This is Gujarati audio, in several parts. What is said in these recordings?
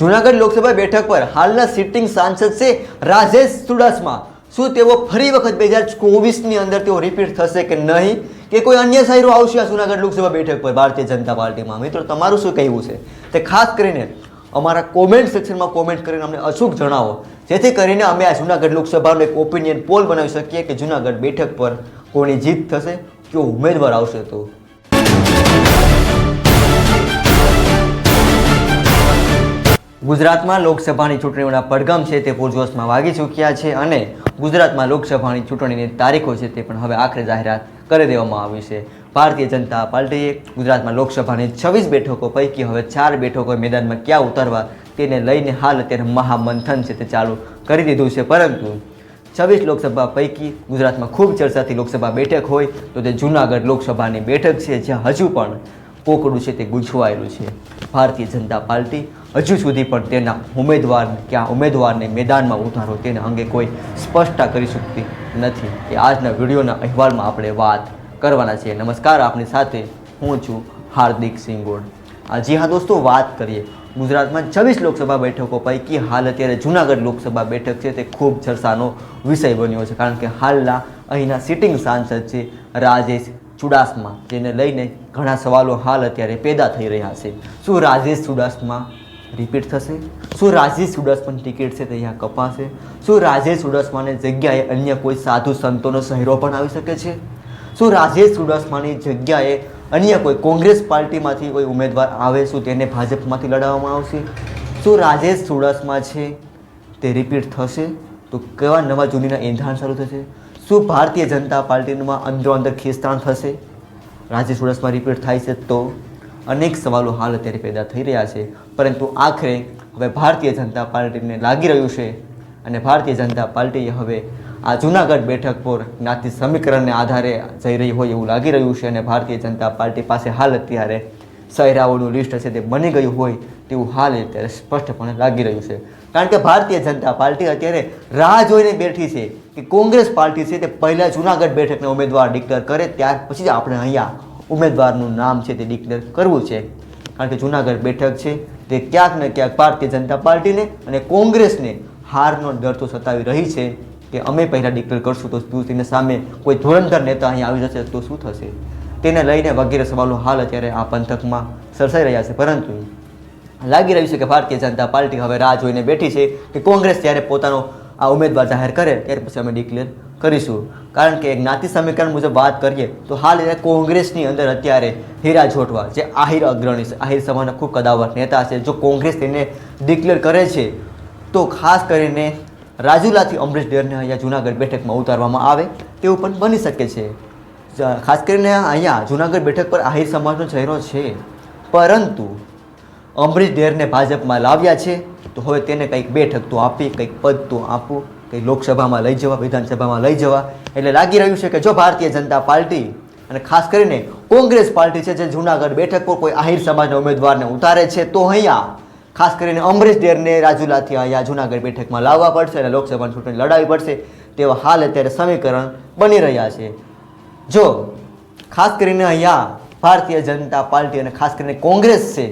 જુનાગઢ લોકસભા બેઠક પર હાલના સિટિંગ સાંસદ છે રાજેશ ચુડાસમા. શું તેઓ ફરી વખત બે હજાર ચોવીસની અંદર તેઓ રિપીટ થશે કે નહીં? કે કોઈ અન્ય શાયરો આવશે આ જુનાગઢ લોકસભા બેઠક પર? ભારતીય જનતા પાર્ટીમાં. મિત્રો, તમારું શું કહેવું છે? તે ખાસ કરીને અમારા કોમેન્ટ સેક્શનમાં કોમેન્ટ કરીને અમને અચૂક જણાવો. જેથી કરીને અમે આ જુનાગઢ લોકસભાનો એક ઓપિનિયન પોલ બનાવી શકીએ કે જુનાગઢ બેઠક પર કોની જીત થશે, કયો ઉમેદવાર આવશે તો ગુજરાતમાં લોકસભાની ચૂંટણીઓના પડઘમ છે તે પૂરજોશમાં વાગી ચૂક્યા છે અને ગુજરાતમાં લોકસભાની ચૂંટણીની તારીખો છે તે પણ હવે આખરે જાહેરાત કરી દેવામાં આવી છે. ભારતીય જનતા પાર્ટીએ ગુજરાતમાં લોકસભાની છવ્વીસ બેઠકો પૈકી હવે ચાર બેઠકો મેદાનમાં ક્યાં ઉતરવા તેને લઈને હાલ અત્યારે મહામંથન છે તે ચાલુ કરી દીધું છે. પરંતુ છવ્વીસ લોકસભા પૈકી ગુજરાતમાં ખૂબ ચર્ચાથી લોકસભા બેઠક હોય તો તે જૂનાગઢ લોકસભાની બેઠક છે જ્યાં હજુ પણ કોકડું છે તે ગૂંચવાયેલું છે. ભારતીય જનતા પાર્ટી હજુ સુધી પણ તેના ઉમેદવાર ક્યાં ઉમેદવારને મેદાનમાં ઉતારો તેના અંગે કોઈ સ્પષ્ટતા કરી શકતી નથી. એ આજના વિડીયોના અહેવાલમાં આપણે વાત કરવાના છીએ. નમસ્કાર, આપની સાથે હું છું હાર્દિક સિંગોડ. આ જી હા દોસ્તો, વાત કરીએ ગુજરાતમાં છવ્વીસ લોકસભા બેઠકો પૈકી હાલ અત્યારે જૂનાગઢ લોકસભા બેઠક છે તે ખૂબ ચર્ચાનો વિષય બન્યો છે. કારણ કે હાલના અહીંના સિટિંગ સાંસદ છે રાજેશ ચુડાસમા. જેને લઈને ઘણા સવાલો હાલ અત્યારે પેદા થઈ રહ્યા છે. શું રાજેશ ચુડાસમા રિપીટ થશે. શું રાજેશ ચુડાસમાની ટિકિટ છે તે કપાશે? શું રાજેશ ચુડાસમાની જગ્યાએ અન્ય કોઈ સાધુ સંતોનો શહેરો પણ આવી શકે છે? શું રાજેશ ચુડાસમાની જગ્યાએ અન્ય કોઈ કોંગ્રેસ પાર્ટીમાંથી કોઈ ઉમેદવાર આવે? શું તેને ભાજપમાંથી લડાવવામાં આવશે? શું રાજેશ ચુડાસમા છે તે રિપીટ થશે? તો કેવા નવા જૂનીના એંધાણ શરૂ થશે? શું ભારતીય જનતા પાર્ટીમાં અંદરો અંદર ખેંચતાણ થશે? રાજેશ ચુડાસમા રિપીટ થાય છે તો અનેક સવાલો હાલ અત્યારે પેદા થઈ રહ્યા છે. પરંતુ આખરે હવે ભારતીય જનતા પાર્ટીને લાગી રહ્યું છે અને ભારતીય જનતા પાર્ટીએ હવે આ જૂનાગઢ બેઠક પર જ્ઞાતિ સમીકરણને આધારે જઈ રહી હોય એવું લાગી રહ્યું છે અને ભારતીય જનતા પાર્ટી પાસે હાલ અત્યારે સહેરાઓનું લિસ્ટ છે તે બની ગયું હોય તેવું હાલ અત્યારે સ્પષ્ટપણે લાગી રહ્યું છે. કારણ કે ભારતીય જનતા પાર્ટી અત્યારે રાહ જોઈને બેઠી છે કે કોંગ્રેસ પાર્ટી છે તે પહેલાં જૂનાગઢ બેઠકના ઉમેદવાર ડિક્લેર કરે ત્યાર પછી જ આપણે અહીંયા ઉમેદવારનું નામ છે તે ડિક્લેર કરવું છે. કારણ કે જૂનાગઢ બેઠક છે, તે ક્યાંક ને ક્યાંક ભારતીય જનતા પાર્ટીને અને કોંગ્રેસને હારનો ડર તો સતાવી રહી છે કે અમે પહેલાં ડિક્લેર કરશું તો તેની સામે કોઈ ધોરણધર નેતા અહીં આવી જશે તો શું થશે? તેને લઈને વગેરે સવાલો હાલ અત્યારે આ પંથકમાં સરસાઈ રહ્યા છે. પરંતુ લાગી રહ્યું છે કે ભારતીય જનતા પાર્ટી હવે રાહ જોઈને બેઠી છે કે કોંગ્રેસ જ્યારે પોતાનો આ ઉમેદવાર જાહેર કરે, ત્યારે પછી અમે ડિક્લેર કરીશું. કારણ કે જ્ઞાતિ સમીકરણ મુજબ વાત કરીએ, તો હાલ એ કોંગ્રેસની અંદર અત્યારે હીરા જોટવા, જે આહિર અગ્રણી છે, આહિર સમાજના ખૂબ કદાવર નેતા છે, જો કોંગ્રેસ તેને ડિક્લેર કરે છે, તો ખાસ કરીને રાજુલાથી અમરીશ ડેરને અહીંયા જુનાગઢ બેઠકમાં ઉતારવામાં આવે તેવું પણ બની શકે છે. ખાસ કરીને અહીંયા જુનાગઢ બેઠક પર આહિર સમાજનો ચહેરો છે. પરંતુ અમરીશ ડેરને ભાજપમાં લાવ્યા છે, તો હવે તેને કંઈક બેઠક તો આપી, કંઈક પદ તો આપવું કંઈક લોકસભામાં લઈ જવા, વિધાનસભામાં લઈ જવા. એટલે લાગી રહ્યું છે કે જો ભારતીય જનતા પાર્ટી અને ખાસ કરીને કોંગ્રેસ પાર્ટી છે, જે જુનાગઢ બેઠક પર કોઈ આહિર સમાજના ઉમેદવારને ઉતારે છે, તો અહીંયા ખાસ કરીને અમરીશ ડેરને રાજુલાથી અહીંયા જુનાગઢ બેઠકમાં લાવવા પડશે અને લોકસભાની ચૂંટણી લડાવી પડશે તેવા હાલ અત્યારે સમીકરણ બની રહ્યા છે. જો ખાસ કરીને અહીંયા ભારતીય જનતા પાર્ટી અને ખાસ કરીને કોંગ્રેસ છે,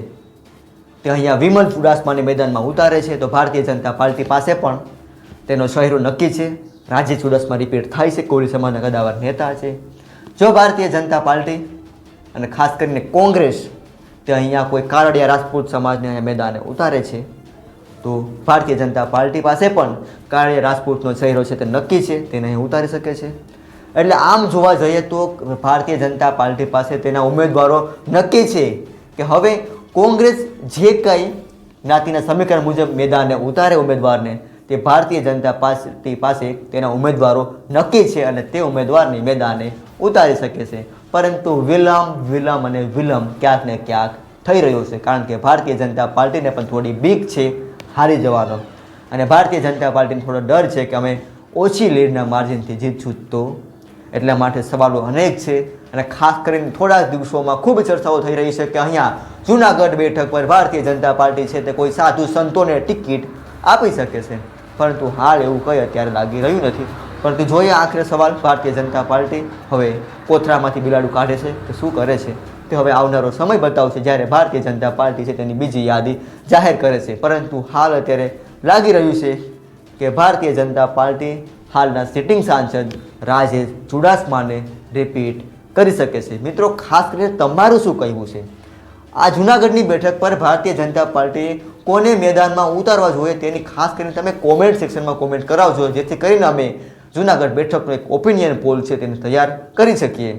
તે અહીંયા વિમલ ચુડાસમાને મેદાનમાં ઉતારે છે, તો ભારતીય જનતા પાર્ટી પાસે પણ તેનો શહેરો નક્કી છે. રાજ્ય ચુડસમાં રિપીટ થાય છે. કોળી સમાજના કદાવર નેતા છે. જો ભારતીય જનતા પાર્ટી અને ખાસ કરીને કોંગ્રેસ તે અહીંયા કોઈ કારડિયા રાજપૂત સમાજને અહીંયા મેદાને ઉતારે છે, તો ભારતીય જનતા પાર્ટી પાસે પણ કારડિયા રાજપૂતનો ચહેરો છે તે નક્કી છે. તેને અહીં ઉતારી શકે છે. એટલે આમ જોવા જઈએ તો ભારતીય જનતા પાર્ટી પાસે તેના ઉમેદવારો નક્કી છે કે હવે કોંગ્રેસ જે કંઈ જ્ઞાતિના સમીકરણ મુજબ મેદાને ઉતારે ઉમેદવારને તે ભારતીય જનતા પાર્ટી પાસે તેના ઉમેદવારો નક્કી છે અને તે ઉમેદવારને મેદાને ઉતારી શકે છે. પરંતુ વિલંબ વિલંબ અને વિલંબ ક્યાંક ને ક્યાંક થઈ રહ્યો છે. કારણ કે ભારતીય જનતા પાર્ટીને પણ થોડી બીક છે, હારી જવાનો. અને ભારતીય જનતા પાર્ટીને થોડો ડર છે કે અમે ઓછી લીડના માર્જિનથી જીતશું તો. એટલા માટે સવાલો અનેક છે. અને ખાસ કરીને થોડા દિવસોમાં ખૂબ ચર્ચાઓ થઈ રહી છે કે અહીંયા જૂનાગઢ બેઠક પર ભારતીય જનતા પાર્ટી છે તે કોઈ સાધુ સંતોને ટિકિટ આપી શકે છે. પરંતુ હાલ એવું કંઈ અત્યારે લાગી રહ્યું નથી. પરંતુ જોઈએ આખરે સવાલ ભારતીય જનતા પાર્ટી હવે કોથરામાંથી બિલાડું કાઢે છે કે શું કરે છે? તે હવે આવનારો સમય બતાવશે જ્યારે ભારતીય જનતા પાર્ટી છે તેની બીજી યાદી જાહેર કરે છે. પરંતુ હાલ અત્યારે લાગી રહ્યું છે કે ભારતીય જનતા પાર્ટી હાલના સિટિંગ સાંસદ રાજેશ ચુડાસમાને રિપીટ કરી શકે છે. મિત્રો, ખાસ કરીને તમારું શું કહેવું છે? આ જૂનાગઢની બેઠક પર ભારતીય જનતા પાર્ટી કોને મેદાનમાં ઉતારવા જોઈએ તેની ખાસ કરીને તમે કોમેન્ટ સેક્શનમાં કોમેન્ટ કરાવજો જેથી કરીને અમે જૂનાગઢ બેઠકનો એક ઓપિનિયન પોલ છે તેને તૈયાર કરી શકીએ.